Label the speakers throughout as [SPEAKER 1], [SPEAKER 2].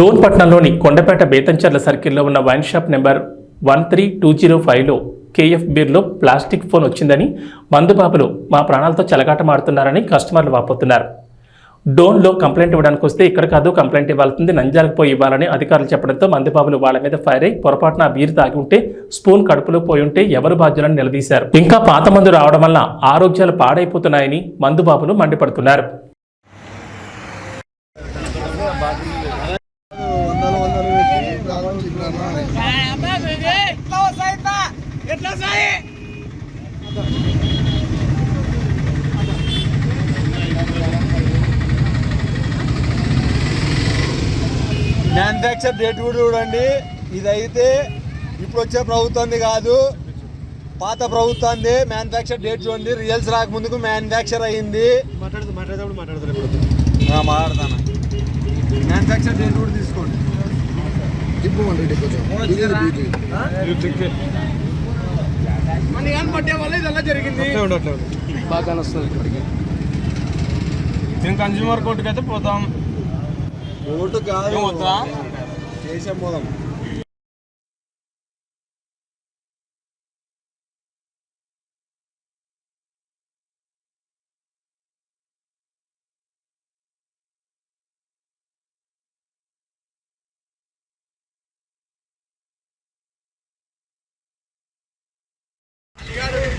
[SPEAKER 1] డోన్ పట్నంలోని కొండపేట బేతంచర్ల సర్కిల్లో ఉన్న wine shop number one three two zero ఫైవ్లో కేఎఫ్ బీర్లో ప్లాస్టిక్ ఫోన్ వచ్చిందని మందుబాబులు మా ప్రాణాలతో చెలగాటమాడుతున్నారని కస్టమర్లు వాపోతున్నారు. డోన్లో కంప్లైంట్ ఇవ్వడానికి వస్తే ఇక్కడ కాదు కంప్లైంట్ ఇవ్వాల్సింది నంజాలకు పోయి ఇవ్వాలని అధికారులు చెప్పడంతో మందుబాబులు వాళ్ళ మీద ఫైర్ అయి పొరపాటున బీరు బీర్ తాగి ఉంటే స్పూన్ కడుపులో పోయి ఉంటే ఎవరు బాధ్యులను నిలదీశారు. ఇంకా పాత మందు రావడం వల్ల ఆరోగ్యాలు పాడైపోతున్నాయని మందుబాబులు మండిపడుతున్నారు
[SPEAKER 2] వందల వందలు పెట్టి రావాలి చిన్నాను
[SPEAKER 3] ఎట్లా వస్తాయి ఇంత? వస్తాయి
[SPEAKER 2] మ్యానుఫ్యాక్చర్ డేట్ కూడా చూడండి. ఇదైతే ఇప్పుడు వచ్చే ప్రభుత్వంది కాదు. పాత ప్రభుత్వంది మ్యానుఫ్యాక్చర్ డేట్ చూడండి. రియల్స్ రాకముందుకు మ్యానుఫ్యాక్చర్ అయ్యింది మాట్లాడతాను. మ్యానుఫ్యాక్చర్ డేట్ కూడా తీసుకోండి. బాగా వస్తుంది ఇక్కడికి.
[SPEAKER 4] మేము కన్జ్యూమర్ కోర్టుకి అయితే పోతాం.
[SPEAKER 2] ఓటు కాదు? చేసే పోదాం.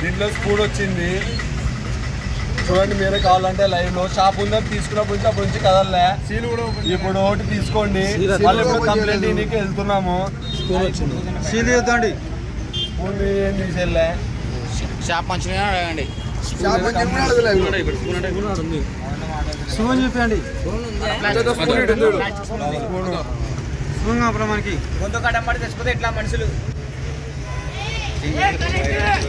[SPEAKER 2] దీంట్లో స్పూన్ వచ్చింది. చూడండి మీరే కావాలంటే లైవ్లో. షాప్ ఉందని తీసుకున్నప్పటి నుంచి అప్పటి నుంచి కదలలే.
[SPEAKER 4] సీల్ కూడా ఓపెన్
[SPEAKER 2] ఇప్పుడు ఒకటి తీసుకోండి. ఇప్పుడు కంప్లైంట్ ఇనికి వెళ్తున్నాము.
[SPEAKER 4] సీల్ చేద్దాండి
[SPEAKER 2] స్పూన్ ఏం తీసేళ్ళే
[SPEAKER 3] షాప్ మంచిగా అడగండి
[SPEAKER 4] స్పూన్ చూపించండి స్పూన్ కాపురా మనకి.
[SPEAKER 3] గొంతు కట్టంబడి తెచ్చిపోతే ఎట్లా మనుషులు?
[SPEAKER 2] ఇట్లా చేయాల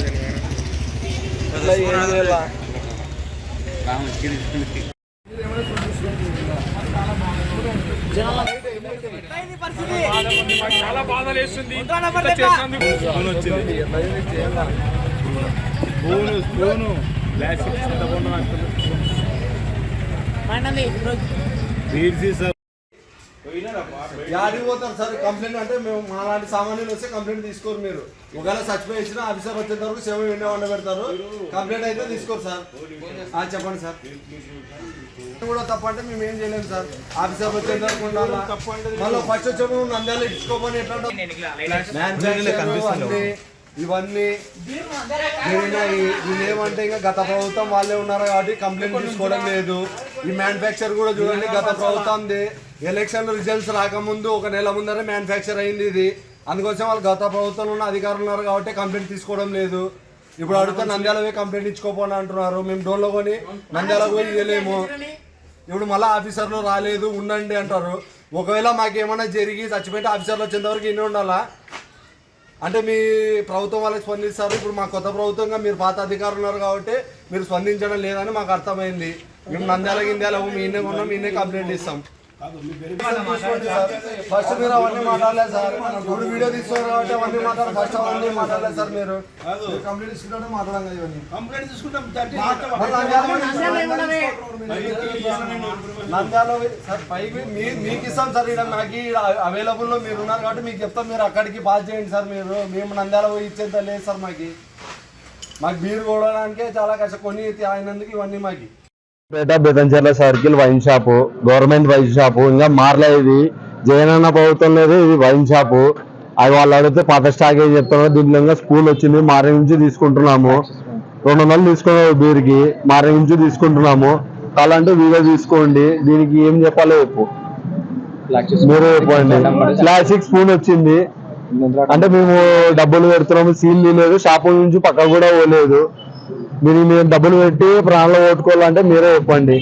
[SPEAKER 4] చాలా బాధ వేస్తుంది
[SPEAKER 2] స్పూన్ వచ్చింది
[SPEAKER 4] స్పూను స్పూను గ్లాస్
[SPEAKER 2] యాడికి పోతారు సార్? కంప్లైంట్ అంటే మేము మా లాంటి సామాన్యులు వస్తే కంప్లైంట్ తీసుకోరు మీరు. ఒకవేళ చచ్చిపోయి ఇచ్చిన ఆఫీసర్ వచ్చేంత వరకు సేవ వినే వండ పెడతారు కంప్లైంట్ అయితే తీసుకోరు సార్. ఆ, చెప్పండి సార్. కూడా తప్ప అంటే మేము ఏం చేయలేము సార్. ఆఫీసర్ వచ్చేంత వరకు ఉండాలా? మళ్ళీ ఫస్ట్ వచ్చేప్పుడు నంద్యాల ఇచ్చుకోమని ఎట్లా ఇవన్నీ వీళ్ళు ఏమంటే ఇంకా గత ప్రభుత్వం వాళ్ళే ఉన్నారు కాబట్టి కంప్లైంట్ తీసుకోవడం లేదు. ఈ మ్యానుఫ్యాక్చర్ కూడా చూడండి గత ప్రభుత్వంది. ఎలక్షన్ రిజల్ట్స్ రాకముందు ఒక నెల ముందరే మ్యానుఫ్యాక్చర్ అయింది ఇది. అందుకోసం వాళ్ళు గత ప్రభుత్వంలో ఉన్న అధికారులు ఉన్నారు కాబట్టి కంప్లైంట్ తీసుకోవడం లేదు. ఇప్పుడు అడిగితే నంద్యాల పోయి కంప్లైంట్ ఇచ్చుకోపోని అంటున్నారు. మేము డోన్లో కొని నంద్యాలకు పోయి ఇవ్వలేము ఇప్పుడు మళ్ళీ ఆఫీసర్లు రాలేదు ఉండండి అంటారు. ఒకవేళ మాకేమైనా జరిగి చచ్చిపోతే ఆఫీసర్లు వచ్చేంతవరకు ఇన్ని ఉండాలా? అంటే మీ ప్రభుత్వం వాళ్ళకి స్పందిస్తారు. ఇప్పుడు మా కొత్త ప్రభుత్వంగా మీరు పాత అధికారులు ఉన్నారు కాబట్టి మీరు స్పందించడం లేదని మాకు అర్థమైంది. మేము నంద్యాల గింద్యాల మీనే కొన్నాం మీనే కంప్లైంట్ ఇస్తాం. ఫస్ట్ మీరు అవన్నీ మాట్లాడలేదు సార్. ఇప్పుడు వీడియో తీసుకోరు కాబట్టి అవన్నీ మాట్లాడాలి ఫస్ట్ అవన్నీ మాట్లాడలేదు సార్ మీరు. కంప్లైంట్ తీసుకుంటే మాట్లాడాలి ఇవన్నీ.
[SPEAKER 5] కంప్లైంట్ తీసుకుంటాం
[SPEAKER 2] నంద్యాల సార్ పైకి మీ మీకు ఇస్తాం సార్. ఇక్కడ నాకు అవైలబుల్లో మీరు ఉన్నారు కాబట్టి మీకు చెప్తాం. మీరు అక్కడికి పాస్ చేయండి సార్ మీరు. మేము నంద్యాల పోయి ఇచ్చేంత లేదు సార్ మాకి. మాకు బీరు కొనడానికే చాలా కష్టం. కొని అయినందుకు ఇవన్నీ మాకి.
[SPEAKER 6] Peta Betamcherla circle wine shop government wine shop ఇంకా మారలేదు జగనన్న ప్రభుత్వం లేదు ఇది వైన్ షాపు. అది వాళ్ళు అడిగితే పాత స్టాక్ ఏం చెప్తున్నారు దీంట్లో స్కూల్ వచ్చింది మారే నుంచి తీసుకుంటున్నాము. రెండు వందలు తీసుకున్నారు బీర్కి మారే నుంచి తీసుకుంటున్నాము. కావాలంటే వీడియో తీసుకోండి దీనికి ఏం చెప్పాలో చెప్పు. మీరు చెప్పండి. క్లాసిక్ స్పూన్ వచ్చింది. అంటే మేము డబ్బులు పెడుతున్నాము సీల్ లేదు షాపు నుంచి పక్క కూడా పోలేదు. దీనికి మేము డబ్బులు పెట్టి ప్రాణాలు కొట్టుకోవాలంటే మీరే చెప్పండి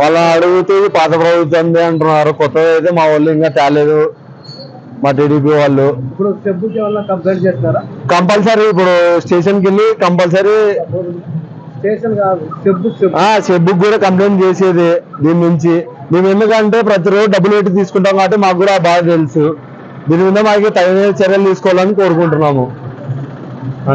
[SPEAKER 6] వాళ్ళ అడుగుతూ పాత ప్రభుత్వం అంటున్నారు. కొత్తది అయితే మా వాళ్ళు ఇంకా తేలేదు. మా టీడీపీ వాళ్ళు. కంపల్సరీ ఇప్పుడు స్టేషన్కి వెళ్ళి కంపల్సరీ సెబ్బుకి కూడా కంప్లైంట్ చేసేది దీని నుంచి. మేము ఎందుకంటే ప్రతిరోజు డబ్బులు పెట్టి తీసుకుంటాం కాబట్టి మాకు కూడా బాగా తెలుసు. దీని మీద మాకు తగిన చర్యలు తీసుకోవాలని కోరుకుంటున్నాము.